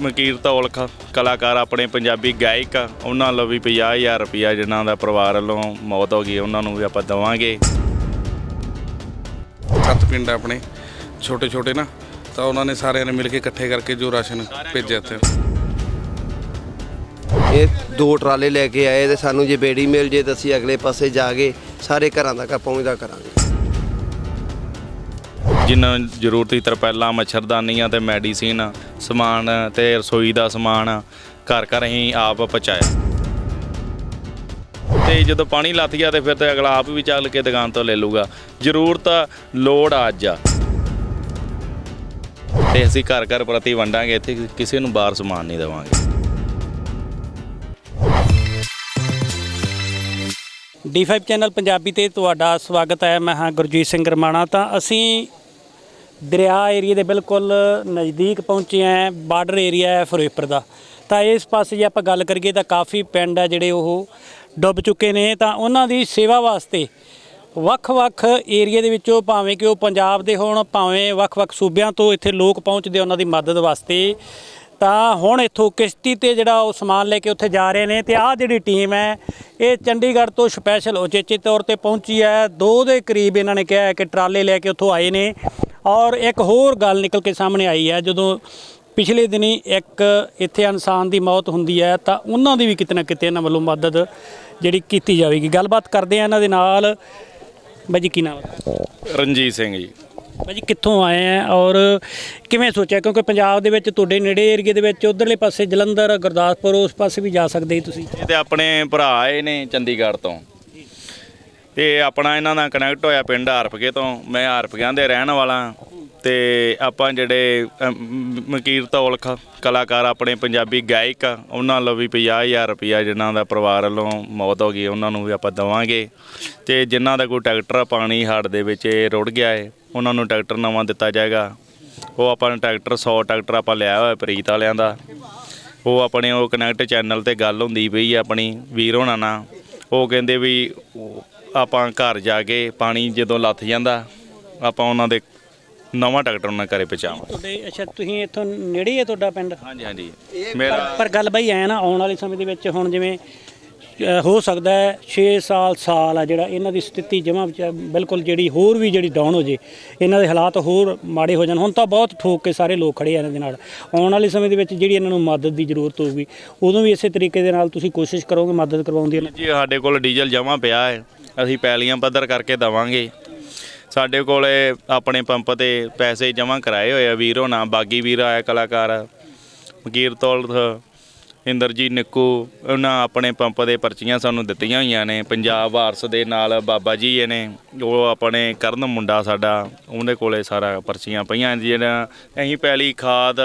ਮਕੀਰ ਤੌਲਖ ਕਲਾਕਾਰ ਆਪਣੇ ਪੰਜਾਬੀ ਗਾਇਕ ਆ, ਉਹਨਾਂ ਵੱਲੋਂ ਵੀ 50000 ਰੁਪਇਆ ਜਿਨ੍ਹਾਂ ਦਾ ਪਰਿਵਾਰ ਵੱਲੋਂ ਮੌਤ ਹੋ ਗਈ ਉਹਨਾਂ ਨੂੰ ਵੀ ਆਪਾਂ ਦਵਾਂਗੇ। ਸੱਤ ਪਿੰਡ ਆ ਆਪਣੇ ਛੋਟੇ ਛੋਟੇ ਨਾ ਤਾਂ ਉਹਨਾਂ ਨੇ ਸਾਰਿਆਂ ਨੇ ਮਿਲ ਕੇ ਇਕੱਠੇ ਕਰਕੇ ਜੋ ਰਾਸ਼ਨ ਭੇਜਿਆ ਇੱਥੇ। ਇਹ ਦੋ ਟਰਾਲੇ ਲੈ ਕੇ ਆਏ ਤੇ ਸਾਨੂੰ ਜੇ ਬੇੜੀ ਮਿਲ ਜੇ ਤਾਂ ਅਸੀਂ ਅਗਲੇ ਪਾਸੇ ਜਾ ਕੇ ਸਾਰੇ ਘਰਾਂ ਤੱਕ ਪਹੁੰਚਦਾ ਕਰਾਂਗੇ। ਜਿਨ੍ਹਾਂ ਨੂੰ ਜ਼ਰੂਰਤ ਸੀ ਤਰਪੈਲਾਂ ਮੱਛਰਦਾਨੀਆਂ ਤੇ ਮੈਡੀਸਿਨ, ਸਮਾਨ ਤੇ ਰਸੋਈ ਦਾ ਸਮਾਨ ਘਰ ਘਰ ਅਸੀਂ ਆਪ ਪਹੁੰਚਾਇਆ। ਤੇ ਜਦੋਂ ਪਾਣੀ ਲੱਥ ਗਿਆ ਤੇ ਫਿਰ ਤੇ ਅਗਲਾ ਆਪ ਵੀ ਚੱਲ ਕੇ ਦੁਕਾਨ ਤੋਂ ਲੈ ਲੂਗਾ ਜ਼ਰੂਰਤ, ਲੋੜ ਅੱਜ। ਆ ਤੇ ਅਸੀਂ ਘਰ ਘਰ ਪ੍ਰਤੀ ਵੰਡਾਂਗੇ, ਇੱਥੇ ਕਿਸੇ ਨੂੰ ਬਾਹਰ ਸਮਾਨ ਨਹੀਂ ਦੇਵਾਂਗੇ। D5 ਚੈਨਲ ਪੰਜਾਬੀ ਤੇ ਤੁਹਾਡਾ ਸਵਾਗਤ ਹੈ। ਮੈਂ ਹਾਂ ਗੁਰਜੀਤ ਸਿੰਘ ਰਮਾਣਾ ਤਾਂ ਅਸੀਂ ਦਰਿਆ ਏਰੀਆ ਦੇ ਬਿਲਕੁਲ ਨਜ਼ਦੀਕ ਪਹੁੰਚੇ ਹਾਂ ਬਾਰਡਰ ਏਰੀਆ ਹੈ ਫਿਰੋਜ਼ਪੁਰ ਦਾ। ਤਾਂ ਇਸ ਪਾਸੇ ਜੇ ਆਪਾਂ ਗੱਲ ਕਰੀਏ ਤਾਂ ਕਾਫੀ ਪਿੰਡ ਆ ਜਿਹੜੇ ਉਹ ਡੁੱਬ ਚੁੱਕੇ ਨੇ, ਤਾਂ ਉਹਨਾਂ ਦੀ ਸੇਵਾ ਵਾਸਤੇ ਵੱਖ-ਵੱਖ ਏਰੀਆ ਦੇ ਵਿੱਚੋਂ ਭਾਵੇਂ ਕਿ ਉਹ ਪੰਜਾਬ ਦੇ ਹੋਣ, ਭਾਵੇਂ ਵੱਖ-ਵੱਖ ਸੂਬਿਆਂ ਤੋਂ ਇੱਥੇ ਲੋਕ ਪਹੁੰਚਦੇ ਉਹਨਾਂ ਦੀ ਮਦਦ ਵਾਸਤੇ। ਤਾਂ ਹੁਣ ਇੱਥੋਂ ਕਿਸ਼ਤੀ ਤੇ ਜਿਹੜਾ ਉਹ ਸਮਾਨ ਲੈ ਕੇ ਉੱਥੇ ਜਾ ਰਹੇ ਨੇ ਤੇ ਆਹ ਜਿਹੜੀ ਟੀਮ ਹੈ, ਇਹ ਚੰਡੀਗੜ੍ਹ ਤੋਂ ਸਪੈਸ਼ਲ ਉਚੇਚੇ ਤੌਰ ਤੇ ਪਹੁੰਚੀ ਹੈ। ਦੋ ਦੇ ਕਰੀਬ ਇਹਨਾਂ ਨੇ ਕਿਹਾ ਹੈ ਕਿ ਟਰਾਲੇ ਲੈ ਕੇ ਉੱਥੋਂ ਆਏ ਨੇ। ਔਰ ਇੱਕ ਹੋਰ ਗੱਲ ਨਿਕਲ ਕੇ ਸਾਹਮਣੇ ਆਈ ਹੈ ਜਦੋਂ ਪਿਛਲੇ ਦਿਨੀ ਇੱਕ ਇੱਥੇ ਇਨਸਾਨ ਦੀ ਮੌਤ ਹੁੰਦੀ ਹੈ ਤਾਂ ਉਹਨਾਂ ਦੀ ਵੀ ਕਿਤੇ ਨਾ ਕਿਤੇ ਇਹਨਾਂ ਵੱਲੋਂ ਮਦਦ ਜਿਹੜੀ ਕੀਤੀ ਜਾਵੇਗੀ। ਗੱਲਬਾਤ ਕਰਦੇ ਆ ਇਹਨਾਂ ਦੇ ਨਾਲ। ਬਾਈ ਜੀ ਕੀ ਨਾਮ ਰਣਜੀਤ ਸਿੰਘ ਜੀ। ਬਾਈ ਜੀ ਕਿੱਥੋਂ ਆਏ ਆ ਔਰ ਕਿਵੇਂ ਸੋਚਿਆ? ਕਿਉਂਕਿ ਪੰਜਾਬ ਦੇ ਵਿੱਚ ਤੁਹਾਡੇ ਨੇੜੇ ਏਰੀਏ ਦੇ ਵਿੱਚ ਉਧਰਲੇ ਪਾਸੇ ਜਲੰਧਰ ਗੁਰਦਾਸਪੁਰ ਉਸ ਪਾਸੇ ਵੀ ਜਾ ਸਕਦੇ ਤੁਸੀਂ। ਇਹ ਤੇ ਆਪਣੇ ਭਰਾ ਆਏ ਨੇ ਚੰਡੀਗੜ੍ਹ ਤੋਂ। ਤੇ ਆਪਣਾ ਇਹਨਾਂ ਨਾਲ ਕਨੈਕਟ ਹੋਇਆ ਪਿੰਡ ਹਰਪਕੇ ਤੋਂ। ਮੈਂ ਹਰਪਕਿਆਂ ਦੇ ਰਹਿਣ ਵਾਲਾ ਤੇ ਆਪਾਂ ਜਿਹੜੇ ਅਮ, ਮ- ਮਕੀਰ ਤੌਲਖ ਕਲਾਕਾਰ ਆਪਣੇ ਪੰਜਾਬੀ ਗਾਇਕ ਉਹਨਾਂ ਵੱਲੋਂ ਵੀ 50000 ਰੁਪਇਆ ਜਿਨ੍ਹਾਂ ਦਾ ਪਰਿਵਾਰ ਵੱਲੋਂ ਮੌਤ ਹੋ ਗਈ ਉਹਨਾਂ ਨੂੰ ਵੀ ਆਪਾਂ ਦਵਾਂਗੇ। ਤੇ ਜਿਨ੍ਹਾਂ ਦਾ ਕੋਈ ਟਰੈਕਟਰ ਪਾਣੀ ਹੜ੍ਹ ਦੇ ਵਿੱਚ ਰੁੜ ਗਿਆ ਹੈ ਉਹਨਾਂ ਨੂੰ ਟਰੈਕਟਰ ਨਵਾਂ ਦਿੱਤਾ ਜਾਏਗਾ। ਉਹ ਆਪਾਂ ਨੂੰ ਟਰੈਕਟਰ 100 ਟਰੈਕਟਰ ਆਪਾਂ ਲਿਆ ਹੋਇਆ ਪ੍ਰੀਤ ਵਾਲਿਆਂ ਦਾ। ਉਹ ਆਪਣੇ ਉਹ ਕਨੈਕਟ ਚੈਨਲ ਤੇ ਗੱਲ ਹੁੰਦੀ ਪਈ ਆਪਣੀ ਵੀਰ ਹੋਣਾ ਨਾਲ। ਉਹ ਕਹਿੰਦੇ ਵੀ ਆਪਾਂ ਘਰ ਜਾ ਕੇ ਪਾਣੀ ਜਦੋਂ ਲੱਥ ਜਾਂਦਾ ਆਪਾਂ ਉਹਨਾਂ ਦੇ ਨਵਾਂ ਟਰੈਕਟਰ ਉਹਨਾਂ ਘਰੇ ਪਹੁੰਚਾਵਾਂ ਤੁਹਾਡੇ ਅੱਛਾ ਤੁਸੀਂ ਇੱਥੋਂ ਨੇੜੇ ਹੀ ਹੈ ਤੁਹਾਡਾ ਪਿੰਡ? ਹਾਂਜੀ ਹਾਂਜੀ। ਪਰ ਮੇਰਾ ਪਰ ਗੱਲ ਬਈ ਐ ਨਾ ਆਉਣ ਵਾਲੇ ਸਮੇਂ ਦੇ ਵਿੱਚ ਹੁਣ ਜਿਵੇਂ ਹੋ ਸਕਦਾ ਹੈ 6 ਸਾਲ ਸਾਲ ਆ ਜਿਹੜਾ ਇਹਨਾਂ ਦੀ ਸਥਿਤੀ ਜਮਾਂ ਬਿਲਕੁਲ ਜਿਹੜੀ ਹੋਰ ਵੀ ਜਿਹੜੀ ਡਾਊਨ ਹੋ ਜੇ ਇਹਨਾਂ ਦੇ ਹਾਲਾਤ ਹੋਰ ਮਾੜੇ ਹੋ ਜਾਣ। ਹੁਣ ਤਾਂ ਬਹੁਤ ਠੋਕ ਕੇ ਸਾਰੇ ਲੋਕ ਖੜੇ ਆ ਇਹਨਾਂ ਦੇ ਨਾਲ। ਆਉਣ ਵਾਲੇ ਸਮੇਂ ਦੇ ਵਿੱਚ ਜਿਹੜੀ ਇਹਨਾਂ ਨੂੰ ਮਦਦ ਦੀ ਜ਼ਰੂਰਤ ਹੋਊਗੀ ਉਦੋਂ ਵੀ ਇਸੇ ਤਰੀਕੇ ਦੇ ਨਾਲ ਤੁਸੀਂ ਕੋਸ਼ਿਸ਼ ਕਰੋਗੇ ਮਦਦ ਕਰਵਾਉਣ ਦੀ? ਜੀ ਸਾਡੇ ਕੋਲ ਡੀਜ਼ਲ ਜਮਾ ਪਿਆ ਹੈ। ਅਸੀਂ ਪੈਲੀਆਂ ਪੱਧਰ ਕਰਕੇ ਦਵਾਂਗੇ। ਸਾਡੇ ਕੋਲੇ ਆਪਣੇ ਪੰਪ ਤੇ ਪੈਸੇ ਜਮ੍ਹਾਂ ਕਰਾਏ ਹੋਏ ਆ ਵੀਰੋ ਹੋਣਾ ਬਾਗੀ ਵੀਰ ਆਇਆ ਕਲਾਕਾਰ ਮਕੀਰ ਤੋਲ ਇੰਦਰਜੀਤ ਨਿੱਕੂ, ਉਹਨਾਂ ਆਪਣੇ ਪੰਪ ਦੇ ਪਰਚੀਆਂ ਸਾਨੂੰ ਦਿੱਤੀਆਂ ਹੋਈਆਂ ਨੇ। ਪੰਜਾਬ ਵਾਰਸ ਦੇ ਨਾਲ ਬਾਬਾ ਜੀ ਇਹ ਨੇ, ਉਹ ਆਪਣੇ ਕਰਨ ਮੁੰਡਾ ਸਾਡਾ, ਉਹਦੇ ਕੋਲੇ ਸਾਰਾ ਪਰਚੀਆਂ ਪਈਆਂ ਜਿਹੜਾ ਅਸੀਂ ਪਹਿਲੀ ਖਾਦ,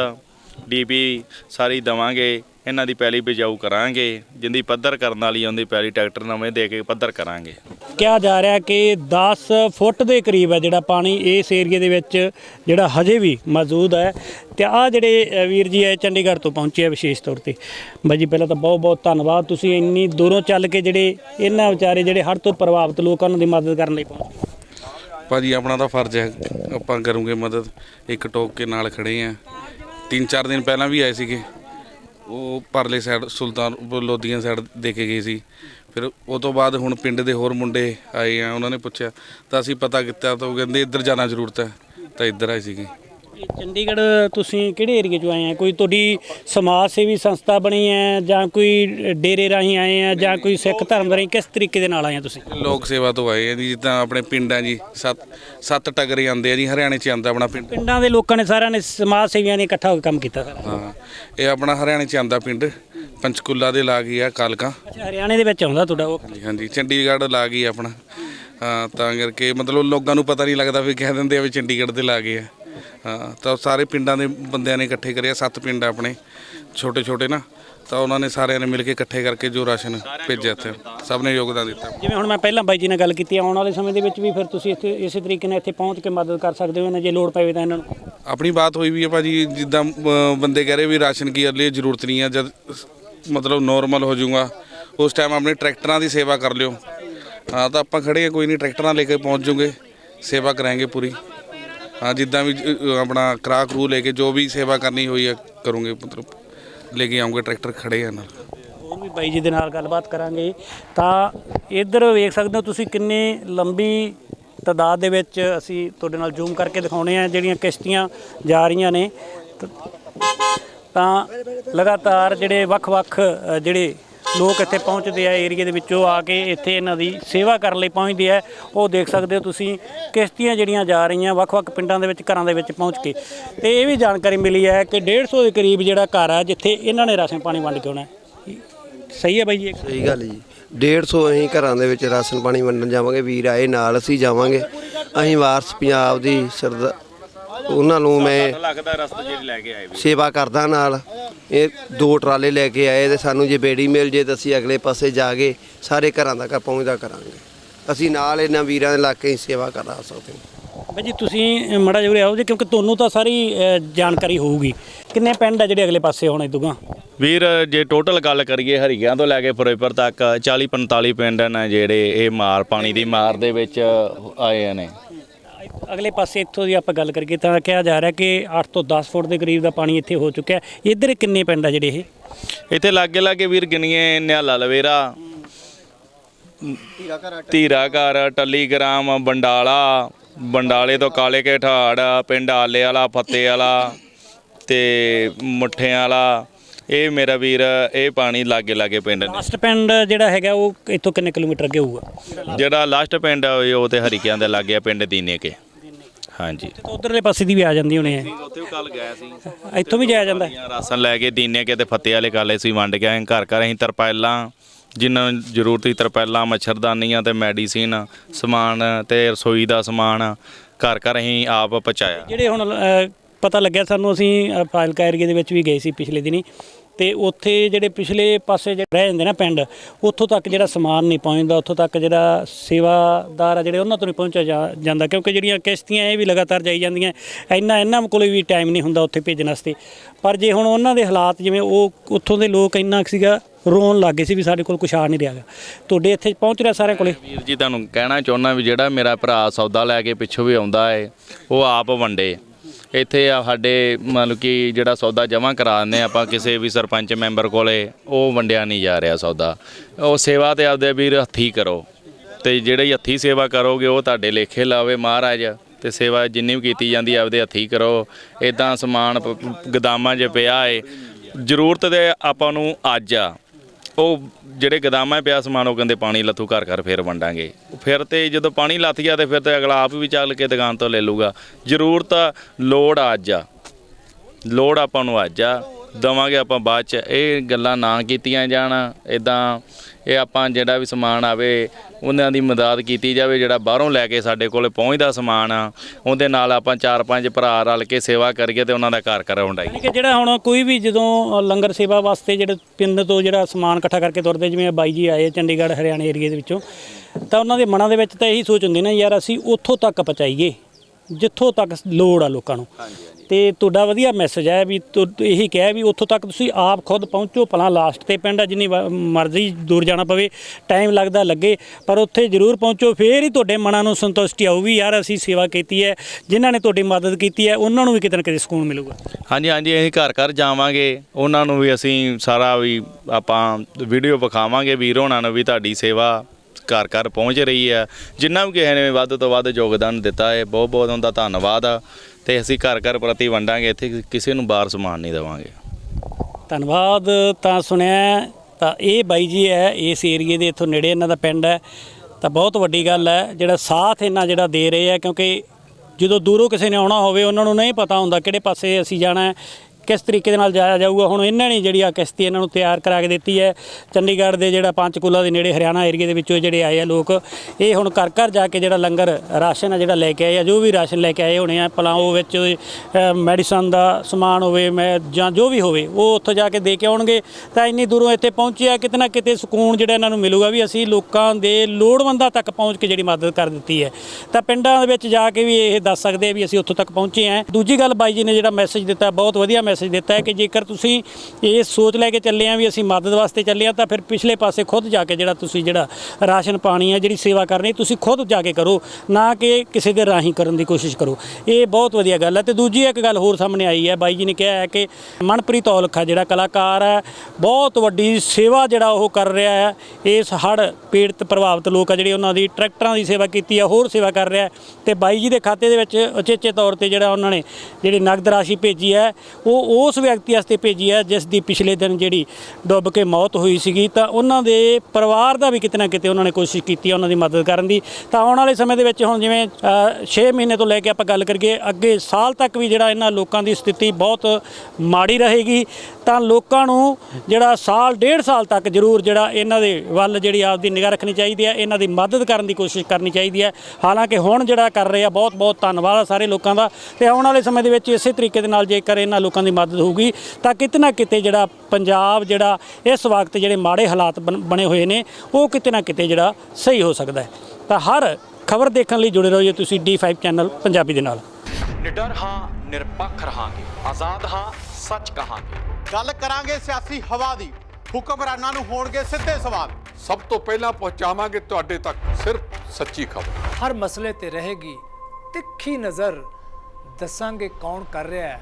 ਡੀਪੀ ਸਾਰੀ ਦਵਾਂਗੇ। ਇਹਨਾਂ ਦੀ ਪੈਲੀ ਬਿਜਾਊ ਕਰਾਂਗੇ ਜਿੰਦੀ ਪੱਧਰ ਕਰਨ ਵਾਲੀ ਉਹਦੀ ਪੈਲੀ ਟਰੈਕਟਰ ਨਵੇਂ ਦੇ ਕੇ ਪੱਧਰ ਕਰਾਂਗੇ। ਕਿਹਾ ਜਾ ਰਿਹਾ ਕਿ 10 ਫੁੱਟ ਦੇ ਕਰੀਬ ਹੈ ਜਿਹੜਾ ਪਾਣੀ ਇਸ ਏਰੀਏ ਦੇ ਵਿੱਚ ਜਿਹੜਾ ਹਜੇ ਵੀ ਮੌਜੂਦ ਹੈ। ਤੇ ਆ ਜਿਹੜੇ ਵੀਰ ਜੀ ਹੈ ਚੰਡੀਗੜ੍ਹ ਤੋਂ ਪਹੁੰਚੇ ਆ ਵਿਸ਼ੇਸ਼ ਤੌਰ ਤੇ। ਬਾਈ ਜੀ ਪਹਿਲਾਂ ਤਾਂ ਬਹੁਤ ਬਹੁਤ ਧੰਨਵਾਦ। ਤੁਸੀਂ ਇੰਨੀ ਦੂਰੋਂ ਚੱਲ ਕੇ ਜਿਹੜੇ ਇਹਨਾਂ ਵਿਚਾਰੇ ਜਿਹੜੇ ਹੜ੍ਹ ਤੋਂ ਪ੍ਰਭਾਵਿਤ ਲੋਕਾਂ ਨੂੰ ਦੀ ਮਦਦ ਕਰਨ ਲਈ ਪਹੁੰਚੇ। ਭਾਜੀ ਆਪਣਾ ਤਾਂ ਫਰਜ਼ ਹੈ ਆਪਾਂ ਕਰੂਗੇ ਮਦਦ। ਇੱਕ ਟੋਕ ਕੇ ਨਾਲ ਖੜੇ ਆ। ਤਿੰਨ ਚਾਰ ਦਿਨ ਪਹਿਲਾਂ ਵੀ ਆਏ ਸੀਗੇ। ਉਹ ਪਰਲੇ ਸਾਈਡ ਸੁਲਤਾਨ ਲੋਧੀਆਂ ਸਾਈਡ ਦੇ ਕੇ ਗਏ ਸੀ। ਫਿਰ ਉਹ ਤੋਂ ਬਾਅਦ ਹੁਣ ਪਿੰਡ ਦੇ ਹੋਰ ਮੁੰਡੇ ਆਏ ਆ, ਉਹਨਾਂ ਨੇ ਪੁੱਛਿਆ, ਤਾਂ ਅਸੀਂ ਪਤਾ ਕੀਤਾ ਤਾਂ ਉਹ ਕਹਿੰਦੇ, ਇੱਧਰ ਜਾਣਾ ਜ਼ਰੂਰਤ ਹੈ। ਤਾਂ ਇੱਧਰ ਆਏ ਸੀਗੇ। ਇਹ ਚੰਡੀਗੜ੍ਹ ਤੁਸੀਂ ਕਿਹੜੇ ਏਰੀਏ 'ਚੋਂ ਆਏ ਆ? ਕੋਈ ਤੁਹਾਡੀ ਸਮਾਜ ਸੇਵੀ ਸੰਸਥਾ ਬਣੀ ਹੈ ਜਾਂ ਕੋਈ ਡੇਰੇ ਰਾਹੀਂ ਆਏ ਆ ਜਾਂ ਕੋਈ ਸਿੱਖ ਧਰਮ ਰਾਹੀਂ? ਕਿਸ ਤਰੀਕੇ ਦੇ ਨਾਲ ਆਏ ਆ ਤੁਸੀਂ? ਲੋਕ ਸੇਵਾ ਤੋਂ ਆਏ ਆ ਜੀ ਜਿੱਦਾਂ ਆਪਣੇ ਪਿੰਡ ਜੀ ਸੱਤ ਸੱਤ ਟਗਰੇ ਆਉਂਦੇ ਆ ਜੀ ਹਰਿਆਣੇ ਚ ਆਉਂਦਾ ਆਪਣਾ ਪਿੰਡ। ਪਿੰਡਾਂ ਦੇ ਲੋਕਾਂ ਨੇ ਸਾਰਿਆਂ ਨੇ ਸਮਾਜ ਸੇਵੀਆਂ ਨੇ ਇਕੱਠਾ ਹੋ ਕੇ ਕੰਮ ਕੀਤਾ ਸਾਰਾ। ਹਾਂ ਇਹ ਆਪਣਾ ਹਰਿਆਣੇ ਚ ਆਉਂਦਾ ਪਿੰਡ ਪੰਚਕੂਲਾ ਦੇ ਲਾਗ ਹੀ ਆ ਕਾਲਕਾ। ਅੱਛਾ ਹਰਿਆਣੇ ਦੇ ਵਿੱਚ ਆਉਂਦਾ ਤੁਹਾਡਾ ਉਹ? ਹਾਂਜੀ ਹਾਂਜੀ ਚੰਡੀਗੜ੍ਹ ਲਾਗ ਹੀ ਆ ਆਪਣਾ। ਹਾਂ ਤਾਂ ਕਰਕੇ ਮਤਲਬ ਲੋਕਾਂ ਨੂੰ ਪਤਾ ਨਹੀਂ ਲੱਗਦਾ ਵੀ ਕਹਿ ਦਿੰਦੇ ਆ ਵੀ ਚੰਡੀਗੜ੍ਹ ਦੇ ਲਾਗੇ ਆ। ਹਾਂ ਤਾਂ ਸਾਰੇ ਪਿੰਡਾਂ ਦੇ ਬੰਦਿਆਂ ਨੇ ਇਕੱਠੇ ਕਰਿਆ ਸੱਤ ਪਿੰਡ ਆ ਆਪਣੇ ਛੋਟੇ ਛੋਟੇ ਨਾ। ਤਾਂ ਉਹਨਾਂ ਨੇ ਸਾਰਿਆਂ ਨੇ ਮਿਲ ਕੇ ਇਕੱਠੇ ਕਰਕੇ ਜੋ ਰਾਸ਼ਨ ਭੇਜਿਆ ਇੱਥੇ। ਸਭ ਨੇ ਯੋਗਦਾਨ ਦਿੱਤਾ। ਜਿਵੇਂ ਹੁਣ ਮੈਂ ਪਹਿਲਾਂ ਬਾਈ ਜੀ ਨਾਲ ਗੱਲ ਕੀਤੀ ਆਉਣ ਵਾਲੇ ਸਮੇਂ ਦੇ ਵਿੱਚ ਵੀ ਫਿਰ ਤੁਸੀਂ ਇੱਥੇ ਇਸੇ ਤਰੀਕੇ ਨਾਲ ਇੱਥੇ ਪਹੁੰਚ ਕੇ ਮਦਦ ਕਰ ਸਕਦੇ ਹੋ ਨਾ ਜੇ ਲੋੜ ਪਵੇ ਤਾਂ ਇਹਨਾਂ ਨੂੰ। ਆਪਣੀ ਬਾਤ ਹੋਈ ਵੀ ਹੈ ਭਾਜੀ ਜਿੱਦਾਂ ਬੰਦੇ ਕਹਿ ਰਹੇ ਵੀ ਰਾਸ਼ਨ ਕੀ ਲਈ ਜ਼ਰੂਰਤ ਨਹੀਂ ਹੈ ਜਦ ਮਤਲਬ ਨੋਰਮਲ ਹੋ ਜਾਊਗਾ ਉਸ ਟਾਈਮ ਆਪਣੇ ਟਰੈਕਟਰਾਂ ਦੀ ਸੇਵਾ ਕਰ ਲਿਓ। ਹਾਂ ਤਾਂ ਆਪਾਂ ਖੜੇ ਆ ਕੋਈ ਨਹੀਂ ਟਰੈਕਟਰਾਂ ਲੈ ਕੇ ਪਹੁੰਚ ਜੂਗੇ ਸੇਵਾ ਕਰਾਂਗੇ ਪੂਰੀ। ਹਾਂ ਜਿੱਦਾਂ ਵੀ ਅ, ਆਪਣਾ ਕਰਾ ਕਰੂ ਲੈ ਕੇ ਜੋ ਵੀ ਸੇਵਾ ਕਰਨੀ ਹੋਈ ਹੈ ਕਰੂੰਗੇ ਮਤਲਬ ਲੈ ਕੇ ਆਉਂਗੇ ਟਰੈਕਟਰ ਖੜੇ ਆ ਨਾਲ। ਹੋਰ ਵੀ ਬਾਈ ਜੀ ਦੇ ਨਾਲ ਗੱਲਬਾਤ ਕਰਾਂਗੇ। ਤਾਂ ਇੱਧਰ ਵੇਖ ਸਕਦੇ ਹੋ ਤੁਸੀਂ ਕਿੰਨੀ ਲੰਬੀ ਤਾਦਾਦ ਦੇ ਵਿੱਚ ਅਸੀਂ ਤੁਹਾਡੇ ਨਾਲ ਜ਼ੂਮ ਕਰਕੇ ਦਿਖਾਉਣੇ ਆ ਜਿਹੜੀਆਂ ਕਿਸ਼ਤੀਆਂ ਜਾ ਰਹੀਆਂ ਨੇ। ਤ- ਤਾਂ ਲਗਾਤਾਰ ਜਿਹੜੇ ਵੱਖ-ਵੱਖ ਅ, ਜਿਹੜੇ ਲੋਕ ਇੱਥੇ ਪਹੁੰਚਦੇ ਆ ਏਰੀਆ ਦੇ ਵਿੱਚੋਂ ਆ ਕੇ ਇੱਥੇ ਇਹਨਾਂ ਦੀ ਸੇਵਾ ਕਰਨ ਲਈ ਪਹੁੰਚਦੇ ਆ। ਉਹ ਦੇਖ ਸਕਦੇ ਹੋ ਤੁਸੀਂ ਕਿਸ਼ਤੀਆਂ ਜਿਹੜੀਆਂ ਜਾ ਰਹੀਆਂ ਵੱਖ-ਵੱਖ ਪਿੰਡਾਂ ਦੇ ਵਿੱਚ ਘਰਾਂ ਦੇ ਵਿੱਚ ਪਹੁੰਚ ਕੇ। ਤੇ ਇਹ ਵੀ ਜਾਣਕਾਰੀ ਮਿਲੀ ਹੈ ਕਿ 150 ਦੇ ਕਰੀਬ ਜਿਹੜਾ ਘਰ ਆ ਜਿੱਥੇ ਇਹਨਾਂ ਨੇ ਰਾਸ਼ਨ ਪਾਣੀ ਵੰਡ ਕੇ ਆਉਣਾ। ਸਹੀ ਹੈ ਬਾਈ ਜੀ? ਸਹੀ ਗੱਲ ਜੀ। 150 ਅਸੀਂ ਘਰਾਂ ਦੇ ਵਿੱਚ ਰਾਸ਼ਨ ਪਾਣੀ ਵੰਡਣ ਜਾਵਾਂਗੇ। ਵੀਰ ਆਏ ਨਾਲ ਅਸੀਂ ਜਾਵਾਂਗੇ। ਅਸੀਂ ਵਾਰਸ ਪੰਜਾਬ ਦੀ ਸਰਦਾ ਉਹਨਾਂ ਨੂੰ ਮੈਂ ਲੱਗਦਾ ਰਸਤੇ ਜਿਹੜੀ ਲੈ ਕੇ ਆਏ ਵੀ। ਸੇਵਾ ਕਰਦਾ ਨਾਲ। ਇਹ ਦੋ ਟਰਾਲੇ ਲੈ ਕੇ ਆਏ ਤੇ ਸਾਨੂੰ ਜੇ ਬੇੜੀ ਮਿਲ ਜੇ ਤਾਂ ਅਸੀਂ ਅਗਲੇ ਪਾਸੇ ਜਾ ਕੇ ਸਾਰੇ ਘਰਾਂ ਤੱਕ ਪਹੁੰਚਦਾ ਕਰਾਂਗੇ। ਅਸੀਂ ਨਾਲ ਇਹਨਾਂ ਵੀਰਾਂ ਦੇ ਲਾ ਕੇ ਹੀ ਸੇਵਾ ਕਰਾ ਸਕਦੇ ਹਾਂ ਬਾਈ ਜੀ ਤੁਸੀਂ ਮੜਾ ਜੁਰੇ ਆਓ ਜੀ ਕਿਉਂਕਿ ਤੁਹਾਨੂੰ ਤਾਂ ਸਾਰੀ ਜਾਣਕਾਰੀ ਹੋਊਗੀ। ਕਿੰਨੇ ਪਿੰਡ ਆ ਜਿਹੜੇ ਅਗਲੇ ਪਾਸੇ ਹੋਣੇ ਦੁਗਾ? ਵੀਰ ਜੇ ਟੋਟਲ ਗੱਲ ਕਰੀਏ ਹਰੀਕਿਆਂ ਤੋਂ ਲੈ ਕੇ ਫਿਰੋਜ਼ਪੁਰ ਤੱਕ 40 45 ਪਿੰਡ ਨੇ ਜਿਹੜੇ ਇਹ ਮਾਰ ਪਾਣੀ ਦੀ ਮਾਰ ਦੇ ਵਿੱਚ ਆਏ ਨੇ। ਅਗਲੇ ਪਾਸੇ ਇੱਥੋਂ ਦੀ ਆਪਾਂ ਗੱਲ ਕਰੀਏ ਤਾਂ ਕਿਹਾ ਜਾ ਰਿਹਾ ਕਿ 8 ਤੋਂ 10 ਫੁੱਟ ਦੇ ਕਰੀਬ ਦਾ ਪਾਣੀ ਇੱਥੇ ਹੋ ਚੁੱਕਿਆ ਇੱਧਰ ਕਿੰਨੇ ਪਿੰਡ ਆ ਜਿਹੜੇ ਇਹ? ਇੱਥੇ ਲਾਗੇ ਲਾਗੇ ਵੀਰ ਗਿਣੀਏ ਨਿਹਾਲਾ ਲਵੇਰਾ ਧੀਰਾ ਘਰ ਟੱਲੀਗ੍ਰਾਮ ਬੰਡਾਲਾ ਬੰਡਾਲੇ ਤੋਂ ਕਾਲੇ ਕੇ ਠਾੜ ਪਿੰਡ ਆਲੇ ਵਾਲਾ ਫੱਤੇ ਵਾਲਾ ਤੇ ਮੁੱਠਿਆਂ ਵਾਲਾ ਇਹ ਮੇਰਾ ਵੀਰ ਇਹ ਪਾਣੀ ਲਾਗੇ ਲਾਗੇ ਪਿੰਡ ਨੇ। ਲਾਸਟ ਪਿੰਡ ਜਿਹੜਾ ਹੈਗਾ ਉਹ ਇੱਥੋਂ ਕਿੰਨੇ ਕਿਲੋਮੀਟਰ ਅੱਗੇ ਹੋਊਗਾ? ਜਿਹੜਾ ਲਾਸਟ ਪਿੰਡ ਆ ਉਹ ਤੇ ਹਰੀਕਿਆਂ ਦੇ ਲਾਗੇ ਆ ਪਿੰਡ ਦੀਨੇ ਕੇ। ਹਾਂਜੀ। ਤੇ ਉਧਰਲੇ ਪਾਸੇ ਦੀ ਵੀ ਆ ਜਾਂਦੀ ਹੋਣੇ ਆ ਉੱਥੇ ਕੱਲ ਗਿਆ ਸੀ। ਇੱਥੋਂ ਵੀ ਜਾਇਆ ਜਾਂਦਾ। ਹੈ? ਦੀਆਂ ਰਾਸ਼ਨ ਲੈ ਕੇ ਦੀਨੇ ਕੇ ਤੇ ਫੱਤੇ ਵਾਲੇ ਕਾਲੇ ਸੀ ਵੰਡ ਕੇ ਆਏ ਘਰ ਘਰ ਅਸੀਂ ਤਰਪਾਲਾਂ ਜਿਨ੍ਹਾਂ ਨੂੰ ਜ਼ਰੂਰਤ ਸੀ ਤਰਪਾਲਾਂ ਮੱਛਰਦਾਨੀਆਂ ਤੇ ਮੈਡੀਸਿਨ ਸਮਾਨ ਤੇ ਰਸੋਈ ਦਾ ਸਮਾਨ ਘਰ ਘਰ ਅਸੀਂ ਆਪ ਪਹੁੰਚਾਇਆ। ਜਿਹੜੇ ਹੁਣ ਅ, ਪਤਾ ਲੱਗਿਆ ਸਾਨੂੰ ਅਸੀਂ ਅ, ਫਾਜ਼ਿਲਕਾ ਏਰੀਏ ਦੇ ਵਿੱਚ ਵੀ ਗਏ ਸੀ ਪਿਛਲੇ ਦਿਨੀ। ਤੇ ਉੱਥੇ ਜਿਹੜੇ ਪਿਛਲੇ ਪਾਸੇ ਜਿਹੜੇ ਰਹਿ ਜਾਂਦੇ ਨਾ ਪਿੰਡ, ਉੱਥੋਂ ਤੱਕ ਜਿਹੜਾ ਸਮਾਨ ਨਹੀਂ ਪਹੁੰਚਦਾ, ਉੱਥੋਂ ਤੱਕ ਜਿਹੜਾ ਸੇਵਾਦਾਰ ਆ ਜਿਹੜੇ ਉਹਨਾਂ ਤੋਂ ਨਹੀਂ ਪਹੁੰਚਿਆ ਜਾ- ਜਾਂਦਾ, ਕਿਉਂਕਿ ਜਿਹੜੀਆਂ ਕਿਸ਼ਤੀਆਂ ਇਹ ਵੀ ਲਗਾਤਾਰ ਜਾਈ ਜਾਂਦੀਆਂ, ਇੰਨਾ ਇਹਨਾਂ ਕੋਲੇ ਵੀ ਟਾਈਮ ਨਹੀਂ ਹੁੰਦਾ ਉੱਥੇ ਭੇਜਣ ਵਾਸਤੇ। ਪਰ ਜੇ ਹੁਣ ਉਹਨਾਂ ਦੇ ਹਾਲਾਤ ਜਿਵੇਂ ਉਹ ਉੱਥੋਂ ਦੇ ਲੋਕ ਇੰਨਾ ਕੁ ਸੀਗਾ, ਰੋਣ ਲੱਗ ਗਏ ਸੀ ਵੀ ਸਾਡੇ ਕੋਲ ਕੁਛ ਆ ਨਹੀਂ ਰਿਹਾਗਾ ਤੁਹਾਡੇ ਇੱਥੇ ਪਹੁੰਚ ਰਿਹਾ ਸਾਰਿਆਂ ਕੋਲੇ? ਵੀਰ ਜੀ ਤੁਹਾਨੂੰ ਕਹਿਣਾ ਚਾਹੁੰਦਾ ਵੀ ਜਿਹੜਾ ਮੇਰਾ ਭਰਾ ਸੌਦਾ ਲੈ ਕੇ ਪਿੱਛੋਂ ਵੀ ਆਉਂਦਾ ਹੈ ਉਹ ਆਪ ਵੰਡੇ। ਇੱਥੇ ਆ ਸਾਡੇ ਮਤਲਬ ਕਿ ਜਿਹੜਾ ਸੌਦਾ ਜਮ੍ਹਾਂ ਕਰਾ ਦਿੰਦੇ ਹਾਂ ਆਪਾਂ ਕਿਸੇ ਵੀ ਸਰਪੰਚ ਮੈਂਬਰ ਕੋਲੇ, ਉਹ ਵੰਡਿਆ ਨਹੀਂ ਜਾ ਰਿਹਾ ਸੌਦਾ। ਉਹ ਸੇਵਾ ਤੇ ਆਪਦੇ ਵੀਰ ਹੱਥੀ ਕਰੋ। ਤੇ ਜਿਹੜੇ ਹੱਥੀ ਸੇਵਾ ਕਰੋਗੇ, ਉਹ ਤੁਹਾਡੇ ਲੇਖੇ ਲਾਵੇ ਮਹਾਰਾਜ। ਤੇ ਸੇਵਾ ਜਿੰਨੀ ਵੀ ਕੀਤੀ ਜਾਂਦੀ ਆਪਦੇ ਹੱਥੀ ਕਰੋ। ਇਦਾਂ ਸਮਾਨ ਪ- ਗਦਾਮਾਂ 'ਚ ਪਿਆ ਏ। ਜ਼ਰੂਰਤ ਤੇ ਆਪਾਂ ਨੂੰ ਅੱਜ ਆ। ਉਹ ਜਿਹੜੇ ਗਦਾਮਾਂ 'ਚ ਪਿਆ ਸਮਾਨ ਉਹ ਕਹਿੰਦੇ ਪਾਣੀ ਲੱਥੂ ਘਰ ਘਰ ਫੇਰ ਵੰਡਾਂਗੇ। ਫਿਰ ਤੇ ਜਦੋਂ ਪਾਣੀ ਲੱਥ ਗਿਆ ਤੇ ਫਿਰ ਤੇ ਅਗਲਾ ਆਪ ਵੀ ਚੱਲ ਕੇ ਦੁਕਾਨ ਤੋਂ ਲੈ ਲੂਗਾ। ਜ਼ਰੂਰਤ ਆ, ਲੋੜ ਅੱਜ ਆ। ਲੋੜ ਆਪਾਂ ਨੂੰ ਅੱਜ ਆ। ਦਵਾਂਗੇ ਆਪਾਂ ਬਾਅਦ ਚ। ਇਹ ਗੱਲਾਂ ਨਾ ਕੀਤੀਆਂ ਜਾਣ ਇਦਾਂ ਇਹ ਆਪਾਂ ਜਿਹੜਾ ਵੀ ਸਮਾਨ ਆਵੇ ਉਹਨਾਂ ਦੀ ਮਦਦ ਕੀਤੀ ਜਾਵੇ ਜਿਹੜਾ ਬਾਹਰੋਂ ਲੈ ਕੇ ਸਾਡੇ ਕੋਲੇ ਪਹੁੰਚਦਾ ਸਮਾਨ ਆ ਉਹਦੇ ਨਾਲ ਆਪਾਂ ਚਾਰ ਪੰਜ ਭਰਾ ਰਲ ਕੇ ਸੇਵਾ ਕਰੀਏ ਤੇ ਉਹਨਾਂ ਦਾ ਘਰ ਵੰਡਾਈਏ ਯਾਨੀ ਕਿ ਜਿਹੜਾ ਹੁਣ ਕੋਈ ਵੀ ਜਦੋਂ ਲੰਗਰ ਸੇਵਾ ਵਾਸਤੇ ਜਿਹੜੇ ਪਿੰਡ ਤੋਂ ਜਿਹੜਾ ਸਮਾਨ ਇਕੱਠਾ ਕਰਕੇ ਤੁਰਦੇ ਜਿਵੇਂ ਬਾਈ ਜੀ ਆਏ ਚੰਡੀਗੜ੍ਹ ਹਰਿਆਣਾ ਏਰੀਏ ਦੇ ਵਿੱਚੋਂ ਤਾਂ ਉਹਨਾਂ ਦੇ ਮਨਾਂ ਦੇ ਵਿੱਚ ਤਾਂ ਇਹੀ ਸੋਚ ਹੁੰਦੀ ਨਾ ਯਾਰ ਅਸੀਂ ਉੱਥੋਂ ਤੱਕ ਪਹੁੰਚਾਈਏ ਜਿੱਥੋਂ ਤੱਕ ਲੋੜ ਆ ਲੋਕਾਂ ਨੂੰ। ਤੇ ਤੁਹਾਡਾ ਵਧੀਆ ਮੈਸੇਜ ਹੈ ਵੀ ਤੁ- ਇਹੀ ਕਿਹਾ ਵੀ ਉੱਥੋਂ ਤੱਕ ਤੁਸੀਂ ਆਪ ਖੁਦ ਪਹੁੰਚੋ, ਭਲਾ ਲਾਸਟ ਤੇ ਪਿੰਡ ਆ, ਜਿੰਨੀ ਵਾ- ਮਰਜ਼ੀ ਦੂਰ ਜਾਣਾ ਪਵੇ ਟਾਈਮ ਲੱਗਦਾ ਲੱਗੇ, ਪਰ ਉੱਥੇ ਜ਼ਰੂਰ ਪਹੁੰਚੋ, ਫੇਰ ਹੀ ਤੁਹਾਡੇ ਮਨਾਂ ਨੂੰ ਸੰਤੁਸ਼ਟੀ ਆਊਗੀ, ਯਾਰ ਅਸੀਂ ਸੇਵਾ ਕੀਤੀ ਹੈ, ਜਿਨ੍ਹਾਂ ਨੇ ਤੁਹਾਡੀ ਮਦਦ ਕੀਤੀ ਹੈ, ਉਹਨਾਂ ਨੂੰ ਵੀ ਕਿਤੇ ਨਾ ਕਿਤੇ ਸਕੂਨ ਮਿਲੂਗਾ। ਹਾਂਜੀ ਹਾਂਜੀ, ਅਸੀਂ ਘਰ ਘਰ ਜਾਵਾਂਗੇ, ਉਹਨਾਂ ਨੂੰ ਵੀ ਅਸੀਂ ਸਾਰਾ ਵੀ ਆਪਾਂ ਵੀਡੀਓ ਵਿਖਾਵਾਂਗੇ, ਵੀਰ ਹੋਣਾ ਨੂੰ ਵੀ ਤੁਹਾਡੀ ਸੇਵਾ ਘਰ ਘਰ ਪਹੁੰਚ ਰਹੀ ਹੈ। ਜਿੰਨਾ ਵੀ ਕਿਸੇ ਨੇ ਵੱਧ ਤੋਂ ਵੱਧ ਯੋਗਦਾਨ ਦਿੱਤਾ ਹੈ ਬਹੁਤ ਬਹੁਤ ਉਹਦਾ ਧੰਨਵਾਦ ਆ। ਤੇ ਅਸੀਂ ਘਰ ਘਰ ਪ੍ਰਤੀ ਵੰਡਾਂਗੇ, ਇੱਥੇ ਕਿਸੇ ਨੂੰ ਬਾਹਰ ਸਮਾਨ ਨਹੀਂ ਦੇਵਾਂਗੇ। ਧੰਨਵਾਦ। ਤਾਂ ਸੁਣਿਆ, ਤਾਂ ਇਹ ਬਾਈ ਜੀ ਹੈ, ਇਸ ਏਰੀਏ ਦੇ ਇੱਥੋਂ ਨੇੜੇ ਇਹਨਾਂ ਦਾ ਪਿੰਡ ਹੈ। ਤਾਂ ਬਹੁਤ ਵੱਡੀ ਗੱਲ ਹੈ, ਜਿਹੜਾ ਸਾਥ ਇਹਨਾਂ ਜਿਹੜਾ ਦੇ ਰਹੇ ਆ ਕਿਉਂਕਿ ਜਦੋਂ ਦੂਰੋਂ ਕਿਸੇ ਨੇ ਆਉਣਾ ਹੋਵੇ, ਉਹਨਾਂ ਨੂੰ ਨਹੀਂ ਪਤਾ ਹੁੰਦਾ ਕਿਹੜੇ ਪਾਸੇ ਅਸੀਂ ਜਾਣਾ ਕਿਸ ਤਰੀਕੇ ਦੇ ਨਾਲ ਜਾਇਆ ਜਾਊਗਾ? ਹੁਣ ਇਹਨਾਂ ਨੇ ਜਿਹੜੀ ਆ ਕਿਸ਼ਤੀ ਇਹਨਾਂ ਨੂੰ ਤਿਆਰ ਕਰਾ ਕੇ ਦਿੱਤੀ ਹੈ। ਚੰਡੀਗੜ੍ਹ ਦੇ ਜਿਹੜਾ ਪੰਚਕੂਲਾ ਦੇ ਨੇੜੇ ਹਰਿਆਣਾ ਏਰੀਏ ਦੇ ਵਿੱਚੋਂ ਜਿਹੜੇ ਆਏ ਆ ਲੋਕ, ਇਹ ਹੁਣ ਘਰ ਘਰ ਜਾ ਕੇ ਜਿਹੜਾ ਲੰਗਰ, ਰਾਸ਼ਨ ਆ ਜਿਹੜਾ ਲੈ ਕੇ ਆਏ ਆ, ਜੋ ਵੀ ਰਾਸ਼ਨ ਲੈ ਕੇ ਆਏ ਹੋਣੇ ਆ ਭਲਾ ਉਹ ਵਿੱਚ ਮੈਡੀਸਨ ਦਾ ਸਮਾਨ ਹੋਵੇ, ਮੈਂ, ਜਾਂ ਜੋ ਵੀ ਹੋਵੇ, ਉਹ ਉੱਥੇ ਜਾ ਕੇ ਦੇ ਕੇ ਆਉਣਗੇ। ਤਾਂ ਇੰਨੀ ਦੂਰੋਂ ਇੱਥੇ ਪਹੁੰਚੇ ਆ, ਕਿਤੇ ਨਾ ਕਿਤੇ ਸਕੂਨ ਜਿਹੜਾ ਇਹਨਾਂ ਨੂੰ ਮਿਲੂਗਾ ਵੀ ਅਸੀਂ ਲੋਕਾਂ ਦੇ ਲੋੜਵੰਦਾਂ ਤੱਕ ਪਹੁੰਚ ਕੇ ਜਿਹੜੀ ਮਦਦ ਕਰ ਦਿੱਤੀ ਹੈ। ਤਾਂ ਪਿੰਡਾਂ ਦੇ ਵਿੱਚ ਜਾ ਕੇ ਵੀ ਇਹ ਦੱਸ ਸਕਦੇ ਆ ਵੀ ਅਸੀਂ ਉੱਥੋਂ ਤੱਕ ਪਹੁੰਚੇ ਆ। ਦੂਜੀ ਗੱਲ ਬਾਈ ਜੀ ਨੇ ਜਿਹੜਾ ਮੈਸੇਜ ਦਿੱਤਾ, ਬਹੁਤ ਵਧੀਆ ਮੈਸੇਜ ਦਿੱਤਾ ਹੈ ਕਿ ਜੇਕਰ ਤੁਸੀਂ ਇਹ ਸੋਚ ਲੈ ਕੇ ਚੱਲੇ ਆ ਵੀ ਅਸੀਂ ਮਦਦ ਵਾਸਤੇ ਚੱਲੇ ਆ, ਤਾਂ ਫਿਰ ਪਿਛਲੇ ਪਾਸੇ ਖੁਦ ਜਾ ਕੇ ਜਿਹੜਾ ਤੁਸੀਂ ਜਿਹੜਾ ਰਾਸ਼ਨ ਪਾਣੀ ਆ, ਜਿਹੜੀ ਸੇਵਾ ਕਰਨੀ, ਤੁਸੀਂ ਖੁਦ ਜਾ ਕੇ ਕਰੋ, ਨਾ ਕਿ ਕਿਸੇ ਦੇ ਰਾਹੀਂ ਕਰਨ ਦੀ ਕੋਸ਼ਿਸ਼ ਕਰੋ। ਇਹ ਬਹੁਤ ਵਧੀਆ ਗੱਲ ਹੈ। ਤੇ ਦੂਜੀ ਇੱਕ ਗੱਲ ਹੋਰ ਸਾਹਮਣੇ ਆਈ ਹੈ। ਬਾਈ ਜੀ ਨੇ ਕਿਹਾ ਹੈ ਕਿ ਮਨਪ੍ਰੀਤ ਔਲਖਾ ਜਿਹੜਾ ਕਲਾਕਾਰ ਹੈ, ਬਹੁਤ ਵੱਡੀ ਸੇਵਾ ਜਿਹੜਾ ਉਹ ਕਰ ਰਿਹਾ ਹੈ। ਇਸ ਹੜ ਪੀੜਤ ਪ੍ਰਭਾਵਿਤ ਲੋਕ ਆ ਜਿਹੜੇ ਉਹਨਾਂ ਦੀ ਟਰੈਕਟਰਾਂ ਦੀ ਸੇਵਾ ਕੀਤੀ ਹੈ, ਹੋਰ ਸੇਵਾ ਕਰ ਰਿਹਾ ਹੈ। ਤੇ ਬਾਈ ਜੀ ਦੇ ਖਾਤੇ ਦੇ ਵਿੱਚ ਉਚੇਚੇ ਤੌਰ ਤੇ ਜਿਹੜਾ ਉਹਨਾਂ ਨੇ ਜਿਹੜੀ ਨਗਦ ਰਾਸ਼ੀ ਭੇਜੀ ਹੈ, ਉਹ ਉਸ ਵਿਅਕਤੀ ਵਾਸਤੇ ਭੇਜੀ ਹੈ, ਜਿਸ ਦੀ ਪਿਛਲੇ ਦਿਨ ਜਿਹੜੀ ਡੁੱਬ ਕੇ ਮੌਤ ਹੋਈ ਸੀਗੀ, ਤਾਂ ਉਹਨਾਂ ਦੇ ਪਰਿਵਾਰ ਦਾ ਵੀ ਕਿਤੇ ਨਾ ਕਿਤੇ ਉਹਨਾਂ ਨੇ ਕੋਸ਼ਿਸ਼ ਕੀਤੀ ਹੈ ਉਹਨਾਂ ਦੀ ਮਦਦ ਕਰਨ ਦੀ। ਤਾਂ ਆਉਣ ਵਾਲੇ ਸਮੇਂ ਦੇ ਵਿੱਚ ਹੁਣ ਜਿਵੇਂ 6 ਮਹੀਨੇ ਤੋਂ ਲੈ ਕੇ ਆਪਾਂ ਗੱਲ ਕਰੀਏ, ਅੱਗੇ ਸਾਲ ਤੱਕ ਵੀ ਜਿਹੜਾ ਇਹਨਾਂ ਲੋਕਾਂ ਦੀ ਸਥਿਤੀ ਬਹੁਤ ਮਾੜੀ ਰਹੇਗੀ, ਤਾਂ ਲੋਕਾਂ ਨੂੰ ਜਿਹੜਾ ਸਾਲ, ਡੇਢ ਸਾਲ ਤੱਕ ਜ਼ਰੂਰ ਜਿਹੜਾ ਇਹਨਾਂ ਦੇ ਵੱਲ ਜਿਹੜੀ ਆਪਦੀ ਨਿਗਾਹ ਰੱਖਣੀ ਚਾਹੀਦੀ ਹੈ, ਇਹਨਾਂ ਦੀ ਮਦਦ ਕਰਨ ਦੀ ਕੋਸ਼ਿਸ਼ ਕਰਨੀ ਚਾਹੀਦੀ ਹੈ। ਹਾਲਾਂਕਿ ਹੁਣ ਜਿਹੜਾ ਕਰ ਰਹੇ ਆ ਬਹੁਤ ਬਹੁਤ ਧੰਨਵਾਦ ਆ ਸਾਰੇ ਲੋਕਾਂ ਦਾ। ਤੇ ਆਉਣ ਵਾਲੇ ਸਮੇਂ ਦੇ ਵਿੱਚ ਇਸੇ ਤਰੀਕੇ ਦੇ ਨਾਲ ਜੇਕਰ ਇਹਨਾਂ ਲੋਕਾਂ ਦੀ ਮਦਦ ਹੋਊਗੀ ਤਾਂ ਕਿਤੇ ਨਾ ਕਿਤੇ ਜਿਹੜਾ ਪੰਜਾਬ ਜਿਹੜਾ ਇਸ ਵਕਤ ਜਿਹੜੇ ਮਾੜੇ ਹਾਲਾਤ ਬਣ- ਬਣੇ ਹੋਏ ਨੇ ਉਹ ਕਿਤੇ ਨਾ ਕਿਤੇ ਜਿਹੜਾ ਸਹੀ ਹੋ ਸਕਦਾ ਹੈ। ਤਾਂ ਹਰ ਖਬਰ ਦੇਖਣ ਲਈ ਜੁੜੇ ਰਹੋ ਜੀ ਤੁਸੀਂ D5 ਚੈਨਲ ਪੰਜਾਬੀ ਦੇ ਨਾਲ। ਨਿਡਰ ਹਾਂ ਨਿਰਪੱਖ ਰਹਾਂਗੇ। ਆਜ਼ਾਦ ਹਾਂ ਸੱਚ ਕਹਾਂਗੇ। ਗੱਲ ਕਰਾਂਗੇ ਸਿਆਸੀ ਹਵਾ ਦੀ। ਹੁਕਮਰਾਨਾਂ ਨੂੰ ਹੋਣਗੇ ਸਿੱਧੇ ਸਵਾਲ। ਸਭ ਤੋਂ ਪਹਿਲਾਂ ਪਹੁੰਚਾਵਾਂਗੇ ਤੁਹਾਡੇ ਤੱਕ ਸਿਰਫ ਸੱਚੀ ਖਬਰ। ਹਰ ਮਸਲੇ ਤੇ ਰਹੇਗੀ ਤਿੱਖੀ ਨਜ਼ਰ। ਦੱਸਾਂਗੇ ਕੌਣ ਕਰ ਰਿਹਾ ਹੈ।